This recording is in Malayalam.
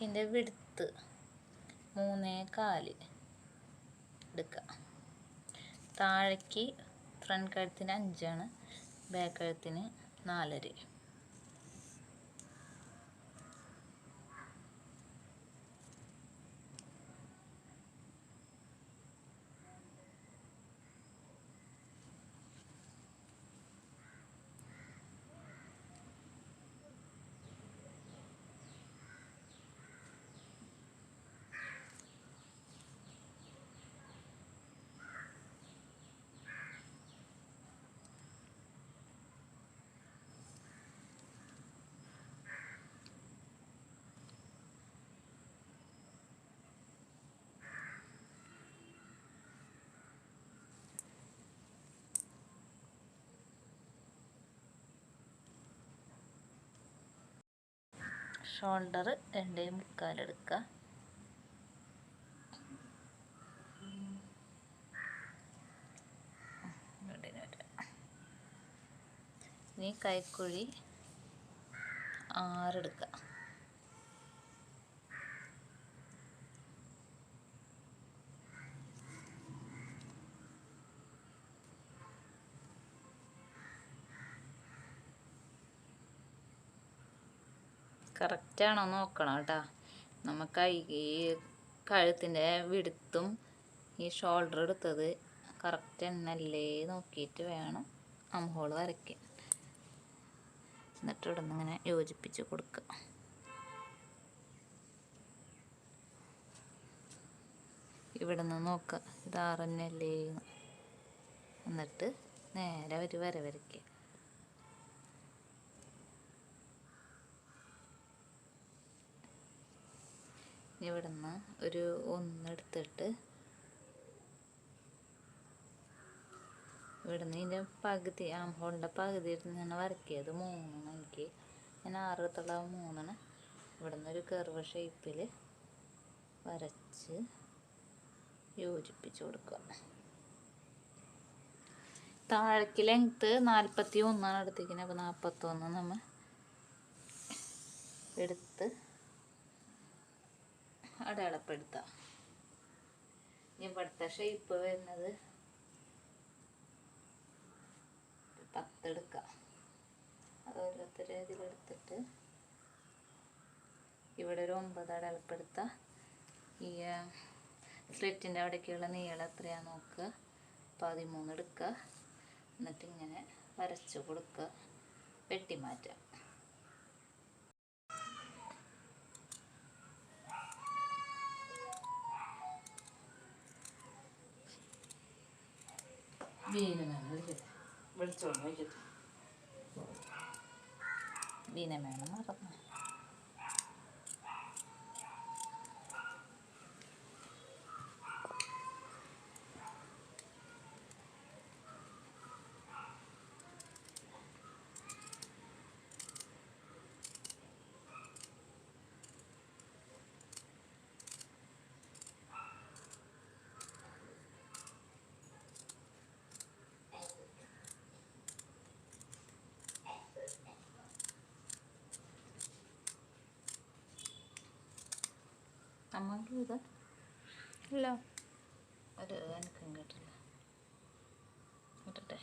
ഇതിന്റെ വിടുത്ത് മൂന്നേ കാൽ എടുക്കുക താഴേക്ക് ഫ്രണ്ട് കഴുത്തിന് അഞ്ചാണ് ബാക്ക് കഴുത്തിന് നാലര. ഷോൾഡർ രണ്ടേ മുക്കാലെടുക്കുക ഇനി കൈക്കുഴി ആറെടുക്കുക കറക്റ്റാണോ നോക്കണം കേട്ടോ. നമുക്ക് ഈ കഴുത്തിന്റെ വിടുത്തും ഈ ഷോൾഡർ എടുത്തത് കറക്റ്റ് എന്നല്ലേ നോക്കിയിട്ട് വേണം അംഹോൾ വരയ്ക്കാൻ. എന്നിട്ട് ഇവിടെ നിന്ന് ഇങ്ങനെ യോജിപ്പിച്ച് കൊടുക്കുക ഇവിടെ നിന്ന് നോക്കുക ഇത് ആറന്നല്ലേ എന്നിട്ട് നേരെ ഒരു വര വരയ്ക്കുക ഇവിടുന്ന് ഒരു ഒന്നെടുത്തിട്ട് ഇവിടുന്ന് ഇതിന്റെ പകുതി ആം ഹോളിന്റെ പകുതി ഇരുന്നാണ് വരയ്ക്കിയത് മൂന്നെണ്ണം എനിക്ക്. ഞാൻ ആറത്തുള്ള മൂന്നെണ്ണം ഇവിടുന്ന് ഒരു കർവ് ഷേപ്പിൽ വരച്ച് യോജിപ്പിച്ച് കൊടുക്കുക താഴേക്ക് ലെങ്ത്ത് നാൽപ്പത്തി ഒന്നാണ് എടുത്തിരിക്കുന്നത്. അപ്പോൾ നാൽപ്പത്തൊന്ന് നമ്മൾ എടുത്ത് അടയാളപ്പെടുത്താം. ഇവിടുത്തെ ഷേപ്പ് വരുന്നത് പത്തെടുക്കാം അത് ഓരോരുത്തർ ഇതിലെടുത്തിട്ട് ഇവിടെ ഒരു ഒമ്പത് അടയാളപ്പെടുത്താം. ഈ സ്ലിറ്റിന്റെ അവിടേക്കുള്ള നീളം എത്രയാണ് നോക്കുക. പതിമൂന്ന് എടുക്കുക. എന്നിട്ട് ഇങ്ങനെ വരച്ച് കൊടുക്കുക. വെട്ടി മാറ്റാം വീന വേണം മറന്നു അമ്മയ്ക്ക് ഇത് ഇല്ല. ഒരു എനിക്കും കേട്ടില്ല കേട്ടട്ടെ.